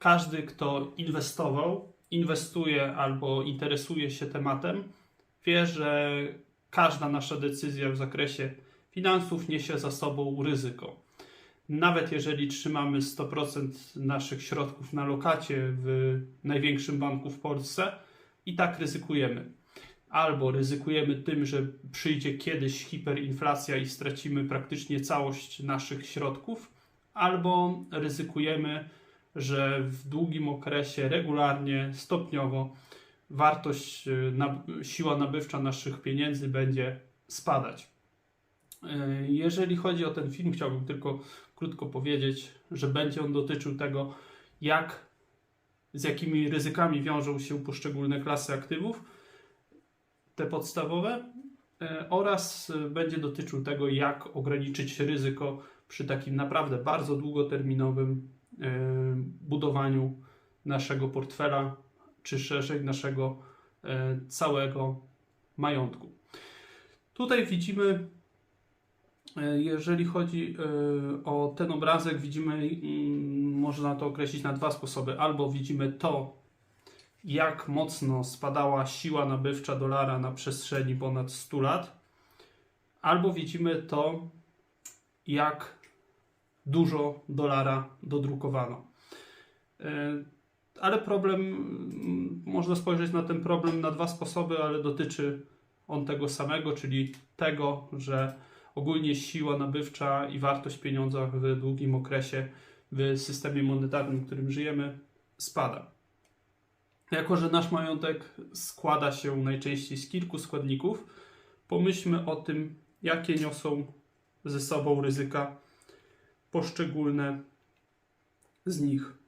każdy, kto inwestował, inwestuje albo interesuje się tematem, wie, że każda nasza decyzja w zakresie finansów niesie za sobą ryzyko. Nawet jeżeli trzymamy 100% naszych środków na lokacie w największym banku w Polsce, i tak ryzykujemy. Albo ryzykujemy tym, że przyjdzie kiedyś hiperinflacja i stracimy praktycznie całość naszych środków, albo ryzykujemy, że w długim okresie regularnie, stopniowo wartość, y, siła nabywcza naszych pieniędzy będzie spadać. Y, Jeżeli chodzi o ten film, chciałbym tylko krótko powiedzieć, że będzie on dotyczył tego, jak, z jakimi ryzykami wiążą się poszczególne klasy aktywów, te podstawowe, y, oraz będzie dotyczył tego, jak ograniczyć ryzyko przy takim naprawdę bardzo długoterminowym budowaniu naszego portfela, czy szerzej naszego y, całego majątku. Tutaj widzimy, y, jeżeli chodzi y, o ten obrazek, widzimy, mm, można to określić na dwa sposoby. Albo widzimy to, jak mocno spadała siła nabywcza dolara na przestrzeni ponad 100 lat, albo widzimy to, jak dużo dolara dodrukowano. E, Ale problem, mm, można spojrzeć na ten problem na dwa sposoby, ale dotyczy on tego samego, czyli tego, że ogólnie siła nabywcza i wartość pieniądza w długim okresie w systemie monetarnym, w którym żyjemy, spada. Jako, że nasz majątek składa się najczęściej z kilku składników, pomyślmy o tym, jakie niosą ze sobą ryzyka poszczególne z nich.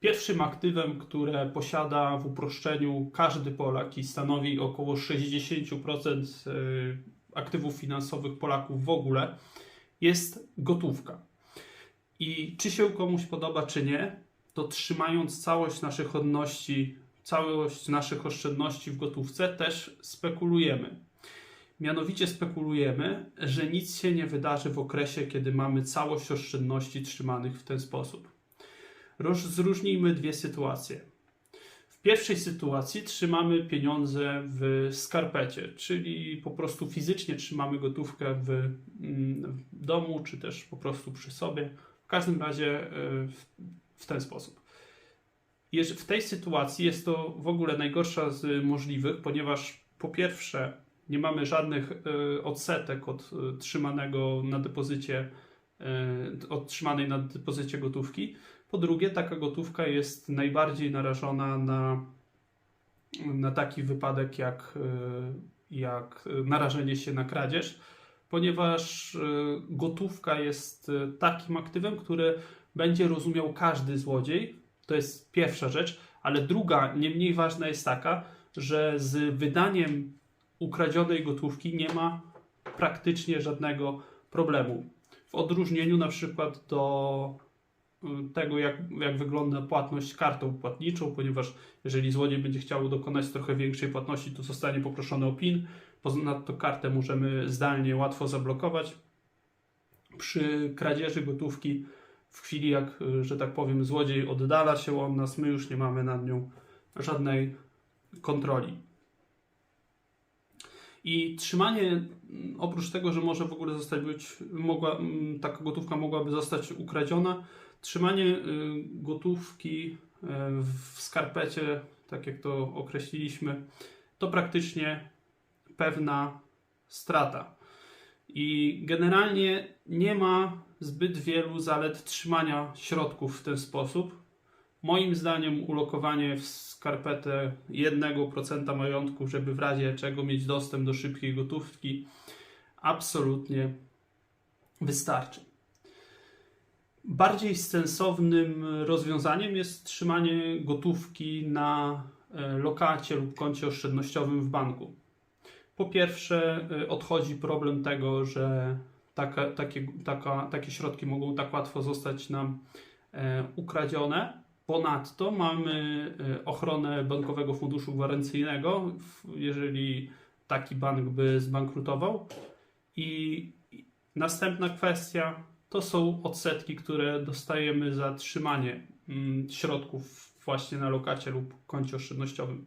Pierwszym aktywem, które posiada w uproszczeniu każdy Polak i stanowi około 60% y, aktywów finansowych Polaków w ogóle, jest gotówka. I czy się komuś podoba, czy nie, to trzymając całość naszych odności, całość naszych oszczędności w gotówce, też spekulujemy. Mianowicie spekulujemy, że nic się nie wydarzy w okresie, kiedy mamy całość oszczędności trzymanych w ten sposób. Zróżnijmy dwie sytuacje. W pierwszej sytuacji trzymamy pieniądze w skarpecie, czyli po prostu fizycznie trzymamy gotówkę w, mm, w domu, czy też po prostu przy sobie. W każdym razie y, w, w ten sposób. W tej sytuacji jest to w ogóle najgorsza z możliwych, ponieważ po pierwsze nie mamy żadnych y, odsetek od y, trzymanego na depozycie, y, od trzymanej na depozycie gotówki. Po drugie, taka gotówka jest najbardziej narażona na, na taki wypadek jak, jak narażenie się na kradzież, ponieważ gotówka jest takim aktywem, które będzie rozumiał każdy złodziej. To jest pierwsza rzecz, ale druga, nie mniej ważna jest taka, że z wydaniem ukradzionej gotówki nie ma praktycznie żadnego problemu. W odróżnieniu na przykład do y, tego, jak, jak wygląda płatność kartą płatniczą, ponieważ jeżeli złodziej będzie chciał dokonać trochę większej płatności, to zostanie poproszony o PIN. Ponadto kartę możemy zdalnie łatwo zablokować. Przy kradzieży gotówki, w chwili jak, y, że tak powiem, złodziej oddala się od nas, my już nie mamy nad nią żadnej kontroli. I trzymanie, mm, oprócz tego, że może w ogóle zostać być, mogła, mm, taka gotówka mogłaby zostać ukradziona, trzymanie y, gotówki y, w skarpecie, tak jak to określiliśmy, to praktycznie pewna strata. I generalnie nie ma zbyt wielu zalet trzymania środków w ten sposób. Moim zdaniem ulokowanie w skarpetę 1% majątku, żeby w razie czego mieć dostęp do szybkiej gotówki, absolutnie wystarczy. Bardziej sensownym rozwiązaniem jest trzymanie gotówki na e, lokacie lub koncie oszczędnościowym w banku. Po pierwsze, y, odchodzi problem tego, że taka, takie, taka, takie środki mogą tak łatwo zostać nam e, ukradzione. Ponadto mamy e, ochronę Bankowego Funduszu Gwarancyjnego, jeżeli taki bank by zbankrutował. I następna kwestia, to są odsetki, które dostajemy za trzymanie mm, środków właśnie na lokacie lub koncie oszczędnościowym.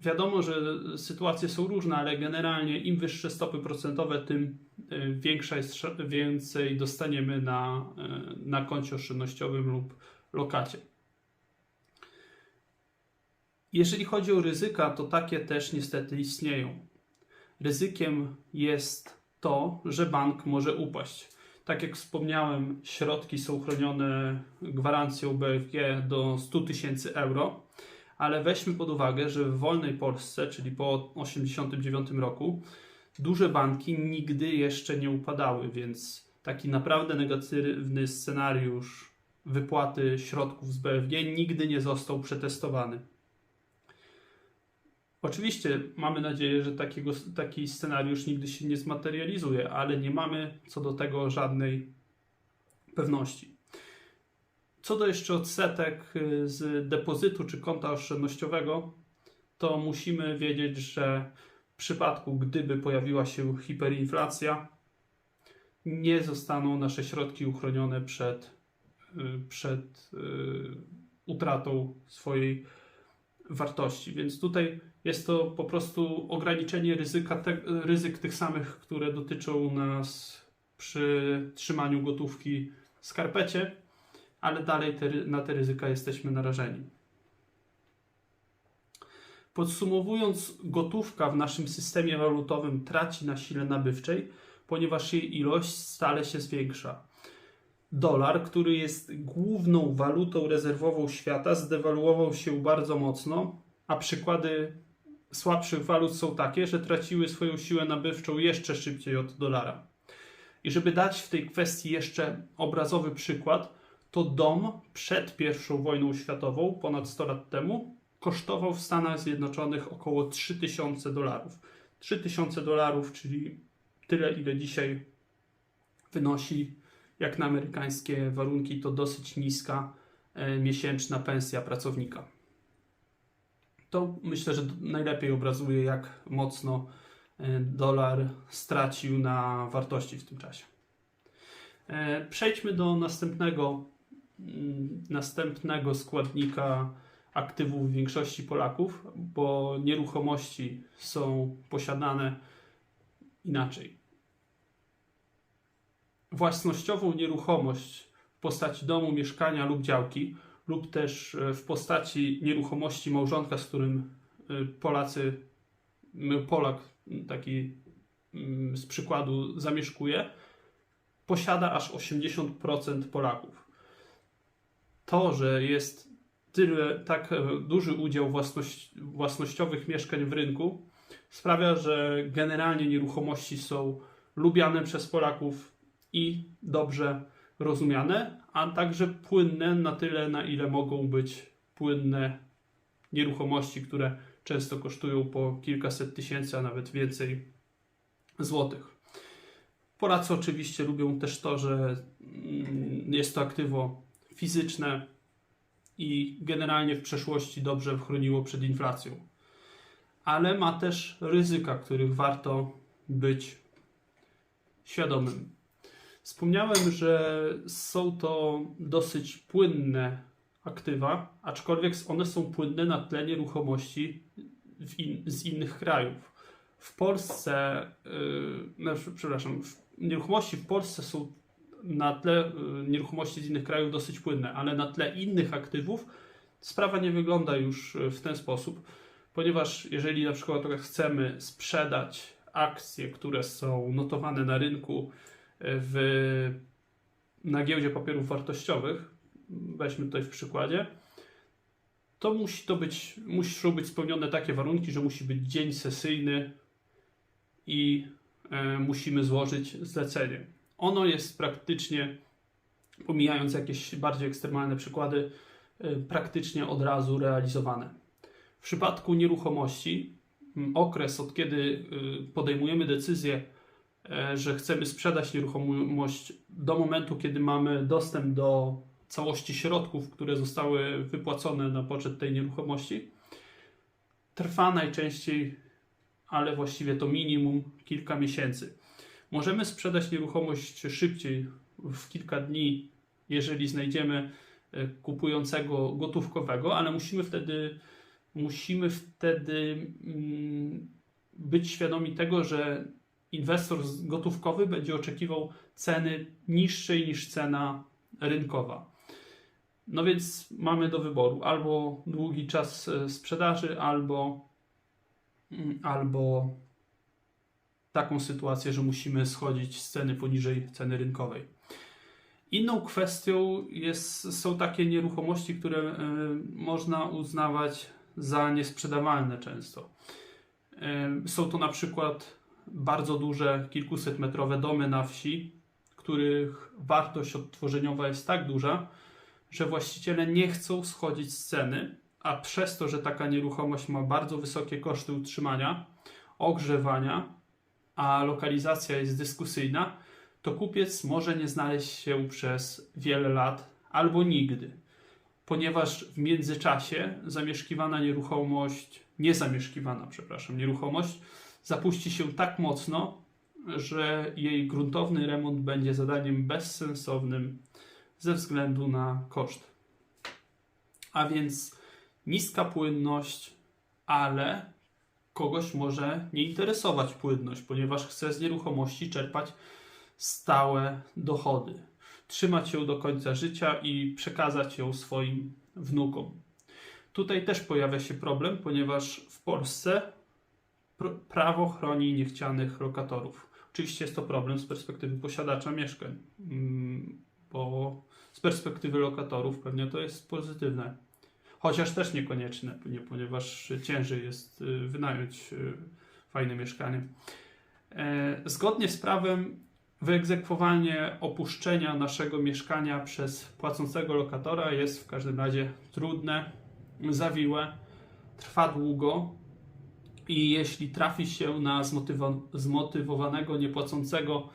Wiadomo, że sytuacje są różne, ale generalnie im wyższe stopy procentowe, tym y, większa jest, więcej dostaniemy na, y, na koncie oszczędnościowym lub lokacie. Jeżeli chodzi o ryzyka, to takie też niestety istnieją. Ryzykiem jest to, że bank może upaść. Tak jak wspomniałem, środki są chronione gwarancją BFG do 100 tysięcy euro, ale weźmy pod uwagę, że w wolnej Polsce, czyli po 1989 roku, duże banki nigdy jeszcze nie upadały, więc taki naprawdę negatywny scenariusz wypłaty środków z BFG nigdy nie został przetestowany. Oczywiście mamy nadzieję, że takiego, taki scenariusz nigdy się nie zmaterializuje, ale nie mamy co do tego żadnej pewności. Co do jeszcze odsetek y, z depozytu czy konta oszczędnościowego, to musimy wiedzieć, że w przypadku gdyby pojawiła się hiperinflacja, nie zostaną nasze środki uchronione przed, przed y, utratą swojej wartości. Więc tutaj jest to po prostu ograniczenie ryzyka te, ryzyk tych samych, które dotyczą nas przy trzymaniu gotówki w skarpecie, ale dalej te, na te ryzyka jesteśmy narażeni. Podsumowując, gotówka w naszym systemie walutowym traci na sile nabywczej, ponieważ jej ilość stale się zwiększa. Dolar, który jest główną walutą rezerwową świata, zdewaluował się bardzo mocno, a przykłady słabszych walut są takie, że traciły swoją siłę nabywczą jeszcze szybciej od dolara. I żeby dać w tej kwestii jeszcze obrazowy przykład, to dom przed I wojną światową, ponad 100 lat temu, kosztował w Stanach Zjednoczonych około 3000 dolarów. 3000 dolarów, czyli tyle, ile dzisiaj wynosi, jak na amerykańskie warunki, to dosyć niska e, miesięczna pensja pracownika. To myślę, że najlepiej obrazuje, jak mocno e, dolar stracił na wartości w tym czasie. E, Przejdźmy do następnego, mm, następnego składnika aktywów większości Polaków, bo nieruchomości są posiadane inaczej. Własnościową nieruchomość w postaci domu, mieszkania lub działki, lub też e, w postaci nieruchomości małżonka, z którym e, Polacy, Polak taki z przykładu zamieszkuje, posiada aż 80% Polaków. To, że jest tyle, tak e, duży udział własność, własnościowych mieszkań w rynku, sprawia, że generalnie nieruchomości są lubiane przez Polaków i dobrze rozumiane, a także płynne na tyle, na ile mogą być płynne nieruchomości, które często kosztują po kilkaset tysięcy, a nawet więcej złotych. Polacy oczywiście lubią też to, że mm, jest to aktywo fizyczne i generalnie w przeszłości dobrze chroniło przed inflacją. Ale ma też ryzyka, których warto być świadomym. Wspomniałem, że są to dosyć płynne aktywa, aczkolwiek one są płynne na tle nieruchomości in, z innych krajów. W Polsce, yy, przepraszam, nieruchomości w Polsce są na tle yy, nieruchomości z innych krajów dosyć płynne, ale na tle innych aktywów sprawa nie wygląda już w ten sposób, ponieważ jeżeli na przykład chcemy sprzedać akcje, które są notowane na rynku, w, na giełdzie papierów wartościowych, weźmy tutaj w przykładzie, to musi to być, muszą być spełnione takie warunki, że musi być dzień sesyjny i e, musimy złożyć zlecenie. Ono jest praktycznie, pomijając jakieś bardziej ekstremalne przykłady, e, praktycznie od razu realizowane. W przypadku nieruchomości okres, od kiedy e, podejmujemy decyzję że chcemy sprzedać nieruchomość do momentu, kiedy mamy dostęp do całości środków, które zostały wypłacone na poczet tej nieruchomości, trwa najczęściej, ale właściwie to minimum kilka miesięcy. Możemy sprzedać nieruchomość szybciej, w kilka dni, jeżeli znajdziemy e, kupującego gotówkowego, ale musimy wtedy, musimy wtedy mm, być świadomi tego, że inwestor gotówkowy będzie oczekiwał ceny niższej niż cena rynkowa. No więc mamy do wyboru albo długi czas e, sprzedaży, albo, mm, albo taką sytuację, że musimy schodzić z ceny poniżej ceny rynkowej. Inną kwestią jest, są takie nieruchomości, które e, można uznawać za niesprzedawalne często. E, Są to na przykład bardzo duże, kilkusetmetrowe domy na wsi, których wartość odtworzeniowa jest tak duża, że właściciele nie chcą schodzić z ceny, a przez to, że taka nieruchomość ma bardzo wysokie koszty utrzymania, ogrzewania, a lokalizacja jest dyskusyjna, to kupiec może nie znaleźć się przez wiele lat albo nigdy, ponieważ w międzyczasie zamieszkiwana nieruchomość, niezamieszkiwana, przepraszam, nieruchomość zapuści się tak mocno, że jej gruntowny remont będzie zadaniem bezsensownym ze względu na koszt. A więc niska płynność, ale kogoś może nie interesować płynność, ponieważ chce z nieruchomości czerpać stałe dochody, trzymać ją do końca życia i przekazać ją swoim wnukom. Tutaj też pojawia się problem, ponieważ w Polsce prawo chroni niechcianych lokatorów. Oczywiście jest to problem z perspektywy posiadacza mieszkań, mm, bo z perspektywy lokatorów pewnie to jest pozytywne. Chociaż też niekonieczne, nie- ponieważ ciężej jest y, wynająć y, fajne mieszkanie. E, Zgodnie z prawem wyegzekwowanie opuszczenia naszego mieszkania przez płacącego lokatora jest w każdym razie trudne, zawiłe, trwa długo i jeśli trafi się na zmotywowanego niepłacącego,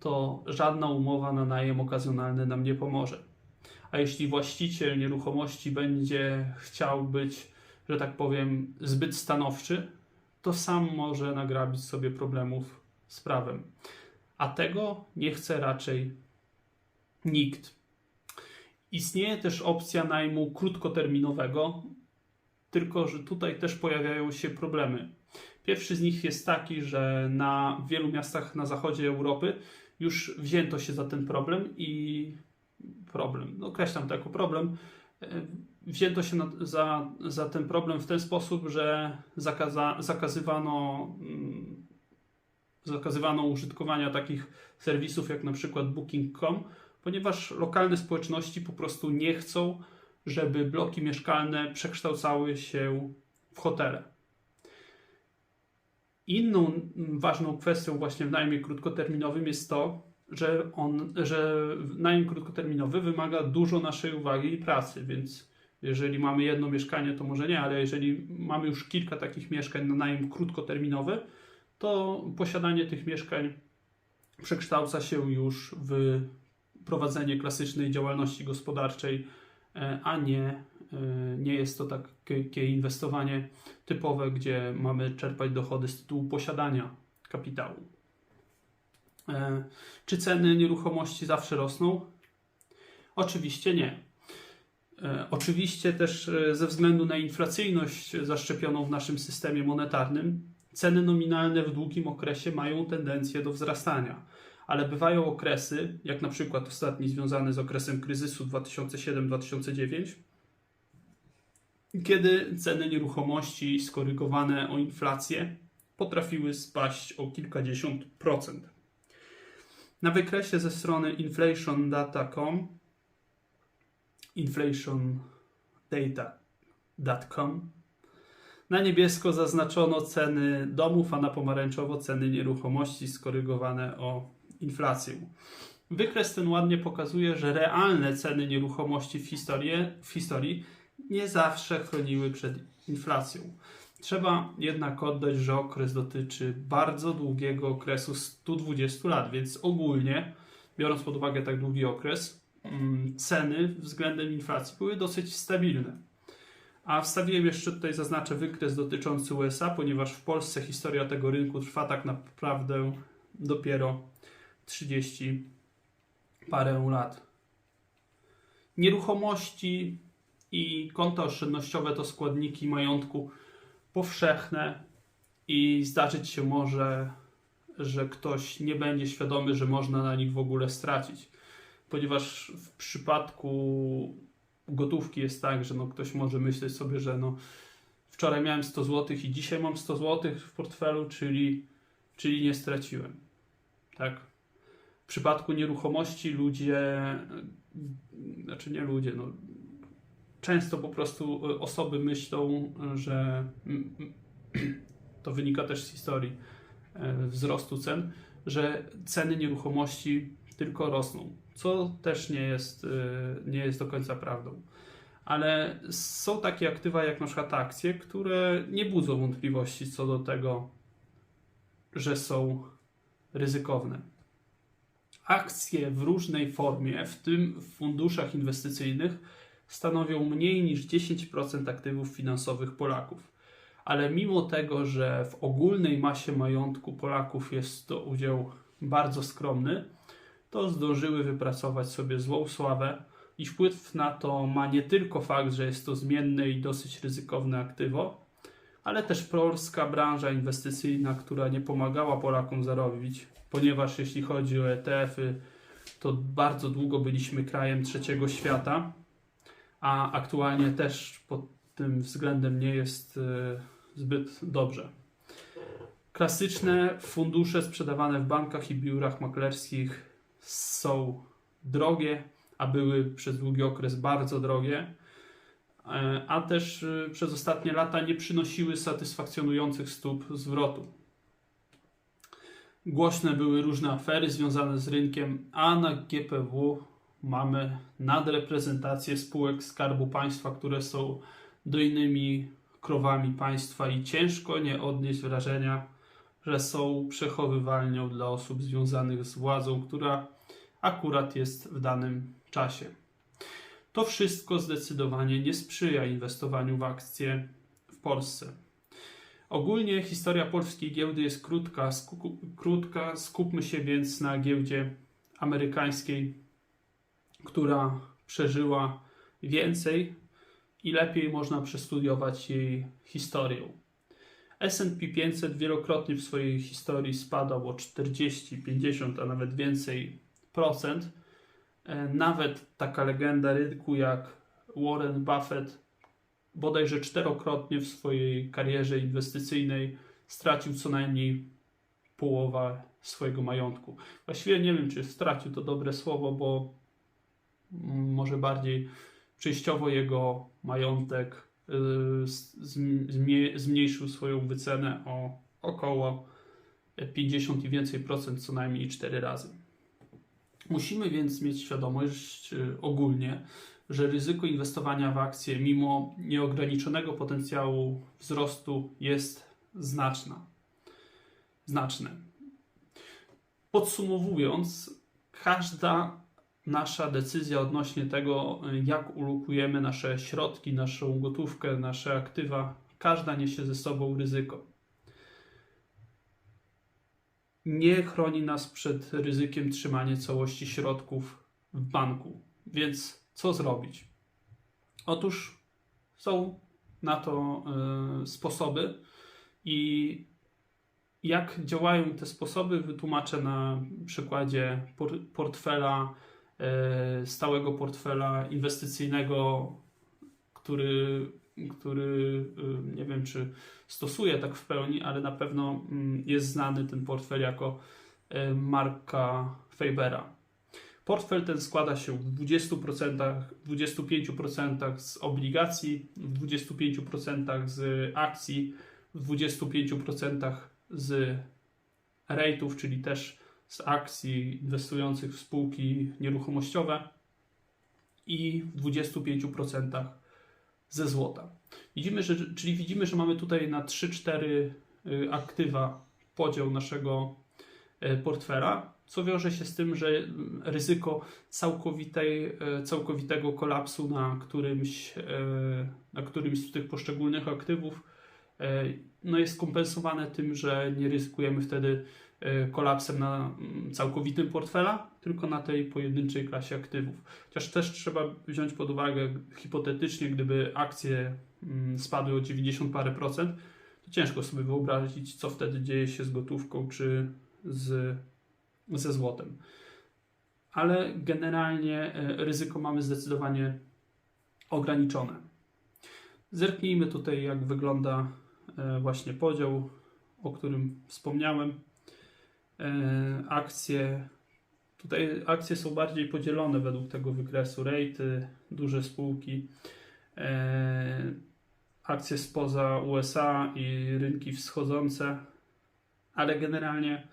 to żadna umowa na najem okazjonalny nam nie pomoże. A jeśli właściciel nieruchomości będzie chciał być, że tak powiem, zbyt stanowczy, to sam może nagrabić sobie problemów z prawem. A tego nie chce raczej nikt. Istnieje też opcja najmu krótkoterminowego, tylko że tutaj też pojawiają się problemy. Pierwszy z nich jest taki, że na wielu miastach na zachodzie Europy już wzięto się za ten problem i problem, no określam to jako problem, e, wzięto się na, za, za ten problem w ten sposób, że zakaza, zakazywano, mm, zakazywano użytkowania takich serwisów jak na przykład Booking.com, ponieważ lokalne społeczności po prostu nie chcą, żeby bloki mieszkalne przekształcały się w hotele. Inną ważną kwestią właśnie w najmie krótkoterminowym jest to, że, on, że najem krótkoterminowy wymaga dużo naszej uwagi i pracy, więc jeżeli mamy jedno mieszkanie, to może nie, ale jeżeli mamy już kilka takich mieszkań na najem krótkoterminowy, to posiadanie tych mieszkań przekształca się już w prowadzenie klasycznej działalności gospodarczej, a nie, e, nie jest to takie inwestowanie typowe, gdzie mamy czerpać dochody z tytułu posiadania kapitału. E, Czy ceny nieruchomości zawsze rosną? Oczywiście nie. E, Oczywiście też e, ze względu na inflacyjność zaszczepioną w naszym systemie monetarnym, ceny nominalne w długim okresie mają tendencję do wzrastania, ale bywają okresy, jak na przykład ostatni związany z okresem kryzysu 2007-2009, kiedy ceny nieruchomości skorygowane o inflację potrafiły spaść o kilkadziesiąt procent. Na wykresie ze strony inflationdata.com inflationdata.com na niebiesko zaznaczono ceny domów, a na pomarańczowo ceny nieruchomości skorygowane o inflację. Wykres ten ładnie pokazuje, że realne ceny nieruchomości w historii, w historii nie zawsze chroniły przed inflacją. Trzeba jednak oddać, że okres dotyczy bardzo długiego okresu 120 lat, więc ogólnie, biorąc pod uwagę tak długi okres, mm, ceny względem inflacji były dosyć stabilne. A wstawiłem jeszcze tutaj, zaznaczę wykres dotyczący USA, ponieważ w Polsce historia tego rynku trwa tak naprawdę dopiero 30 parę lat. Nieruchomości i konta oszczędnościowe to składniki majątku powszechne i zdarzyć się może, że ktoś nie będzie świadomy, że można na nich w ogóle stracić. Ponieważ w przypadku gotówki jest tak, że no ktoś może myśleć sobie, że no wczoraj miałem 100 zł i dzisiaj mam 100 zł w portfelu, czyli, czyli nie straciłem. Tak? Przypadku nieruchomości ludzie, znaczy nie ludzie, no, często po prostu osoby myślą, że to wynika też z historii e, wzrostu cen, że ceny nieruchomości tylko rosną, co też nie jest, e, nie jest do końca prawdą. Ale są takie aktywa jak na przykład akcje, które nie budzą wątpliwości co do tego, że są ryzykowne akcje w różnej formie, w tym w funduszach inwestycyjnych, stanowią mniej niż 10% aktywów finansowych Polaków. Ale mimo tego, że w ogólnej masie majątku Polaków jest to udział bardzo skromny, to zdążyły wypracować sobie złą sławę i wpływ na to ma nie tylko fakt, że jest to zmienne i dosyć ryzykowne aktywo, ale też polska branża inwestycyjna, która nie pomagała Polakom zarobić, ponieważ jeśli chodzi o ETF-y, to bardzo długo byliśmy krajem trzeciego świata, a aktualnie też pod tym względem nie jest e, zbyt dobrze. Klasyczne fundusze sprzedawane w bankach i biurach maklerskich są drogie, a były przez długi okres bardzo drogie, a też e, przez ostatnie lata nie przynosiły satysfakcjonujących stóp zwrotu. Głośne były różne afery związane z rynkiem, a na GPW mamy nadreprezentację spółek Skarbu Państwa, które są dojnymi krowami państwa i ciężko nie odnieść wrażenia, że są przechowywalnią dla osób związanych z władzą, która akurat jest w danym czasie. To wszystko zdecydowanie nie sprzyja inwestowaniu w akcje w Polsce. Ogólnie historia polskiej giełdy jest krótka, krótka. Skupmy się więc na giełdzie amerykańskiej, która przeżyła więcej i lepiej można przestudiować jej historię. S&P 500 wielokrotnie w swojej historii spadał o 40, 50, a nawet więcej procent. E, nawet taka legenda rynku jak Warren Buffett bodajże czterokrotnie w swojej karierze inwestycyjnej stracił co najmniej połowę swojego majątku. Właściwie nie wiem, czy stracił to dobre słowo, bo może bardziej częściowo jego majątek y, zmniejszył swoją wycenę o około 50 i więcej procent, co najmniej 4 razy. Musimy więc mieć świadomość y, ogólnie, że ryzyko inwestowania w akcje, mimo nieograniczonego potencjału wzrostu, jest znaczne. znaczne. Podsumowując, każda nasza decyzja odnośnie tego, jak ulokujemy nasze środki, naszą gotówkę, nasze aktywa, każda niesie ze sobą ryzyko. Nie chroni nas przed ryzykiem trzymanie całości środków w banku, więc co zrobić? Otóż są na to y, sposoby i jak działają te sposoby, wytłumaczę na przykładzie portfela, y, stałego portfela inwestycyjnego, który, który y, nie czy stosuje tak w pełni, ale na pewno mm, jest znany ten portfel jako marka Fabera. Portfel ten składa się w 20%, 25% z obligacji, w 25% z akcji, w 25% z rejtów, czyli też z akcji inwestujących w spółki nieruchomościowe i w 25% ze złota. Widzimy, że, czyli widzimy, że mamy tutaj na 3-4 y, aktywa podział naszego y, portfela co wiąże się z tym, że ryzyko całkowitej, e, całkowitego kolapsu na którymś, na którymś z tych poszczególnych aktywów no jest kompensowane tym, że nie ryzykujemy wtedy kolapsem na mm, całkowitym portfela, tylko na tej pojedynczej klasie aktywów. Chociaż też trzeba wziąć pod uwagę, hipotetycznie, gdyby akcje mm, spadły o 90 parę procent, to ciężko sobie wyobrazić, co wtedy dzieje się z gotówką czy z, ze złotem. Ale generalnie e, ryzyko mamy zdecydowanie ograniczone. Zerknijmy tutaj, jak wygląda e, właśnie podział, o którym wspomniałem. E, Akcje, tutaj akcje są bardziej podzielone według tego wykresu. Rejty, duże spółki, akcje spoza USA i rynki wschodzące, ale generalnie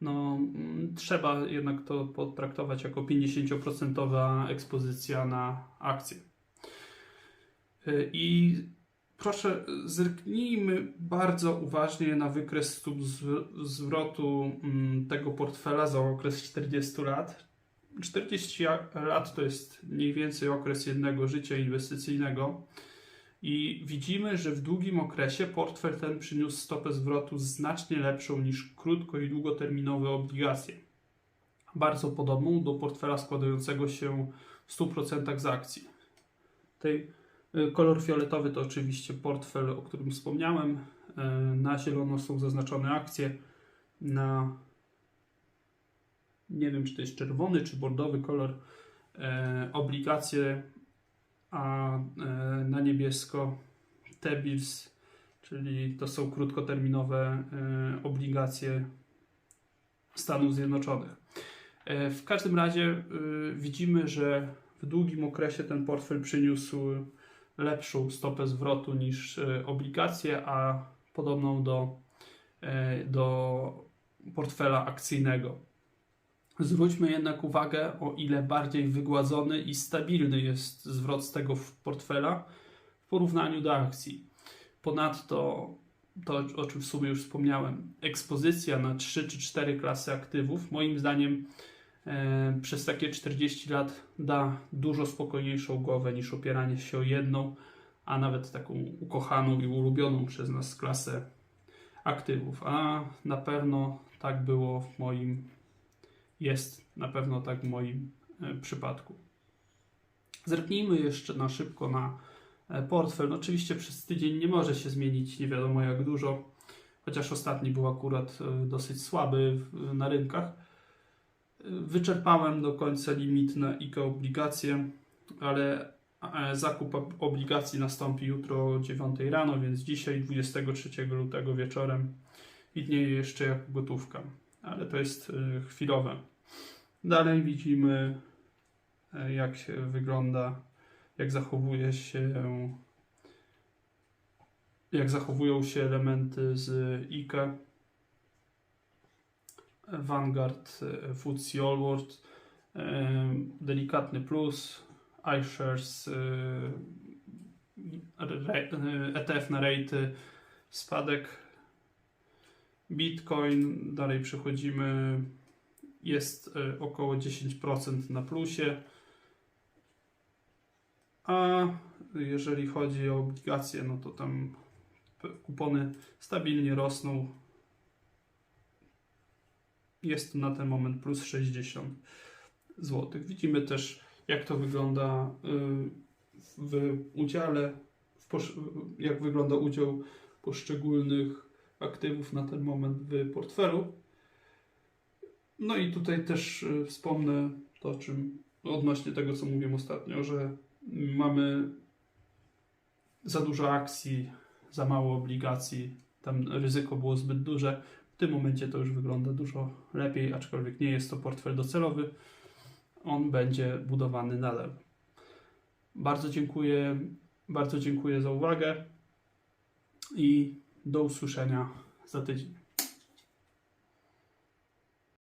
no, mm, trzeba jednak to potraktować jako 50% ekspozycja na akcje. Y, I proszę, zerknijmy bardzo uważnie na wykres stóp zw- zwrotu mm, tego portfela za okres 40 lat. 40 ja- lat to jest mniej więcej okres jednego życia inwestycyjnego. I widzimy, że w długim okresie portfel ten przyniósł stopę zwrotu znacznie lepszą niż krótko i długoterminowe obligacje. Bardzo podobną do portfela składającego się w 100% z akcji. Tej y, kolor fioletowy to oczywiście portfel, o którym wspomniałem. Y, Na zielono są zaznaczone akcje, na nie wiem, czy to jest czerwony czy bordowy kolor y, obligacje a e, na niebiesko T-bills, czyli to są krótkoterminowe e, obligacje Stanów Zjednoczonych. E, W każdym razie widzimy, że w długim okresie ten portfel przyniósł lepszą stopę zwrotu niż obligacje, a podobną do, do portfela akcyjnego. Zwróćmy jednak uwagę, o ile bardziej wygładzony i stabilny jest zwrot z tego portfela w porównaniu do akcji. Ponadto, to o czym w sumie już wspomniałem, ekspozycja na 3 czy 4 klasy aktywów, moim zdaniem e, przez takie 40 lat da dużo spokojniejszą głowę niż opieranie się o jedną, a nawet taką ukochaną i ulubioną przez nas klasę aktywów. A na pewno tak było w moim jest na pewno tak w moim e, przypadku. Zerknijmy jeszcze na szybko na e, portfel. No oczywiście przez tydzień nie może się zmienić nie wiadomo jak dużo, chociaż ostatni był akurat e, dosyć słaby na rynkach. Wyczerpałem do końca limit na IKE obligacje, ale zakup ob- obligacji nastąpi jutro o 9 rano, więc dzisiaj 23 lutego wieczorem widnieje jeszcze jako gotówka ale to jest y, chwilowe. Dalej widzimy, e, jak wygląda, jak zachowuje się, jak zachowują się elementy z IKE. Vanguard, FTSE All World, e, delikatny plus, iShares, e, re- e, ETF na rejty, spadek Bitcoin, dalej przechodzimy, jest e, około 10% na plusie. A jeżeli chodzi o obligacje, no to tam kupony stabilnie rosną. Jest na ten moment plus 60 zł. Widzimy też, jak to wygląda y, w udziale, jak wygląda udział poszczególnych aktywów na ten moment w portfelu. No i tutaj też y, wspomnę to, czym odnośnie tego, co mówiłem ostatnio, że mamy za dużo akcji, za mało obligacji, tam ryzyko było zbyt duże. W tym momencie to już wygląda dużo lepiej, aczkolwiek nie jest to portfel docelowy. On będzie budowany nadal. Bardzo dziękuję, bardzo dziękuję za uwagę i do usłyszenia za tydzień.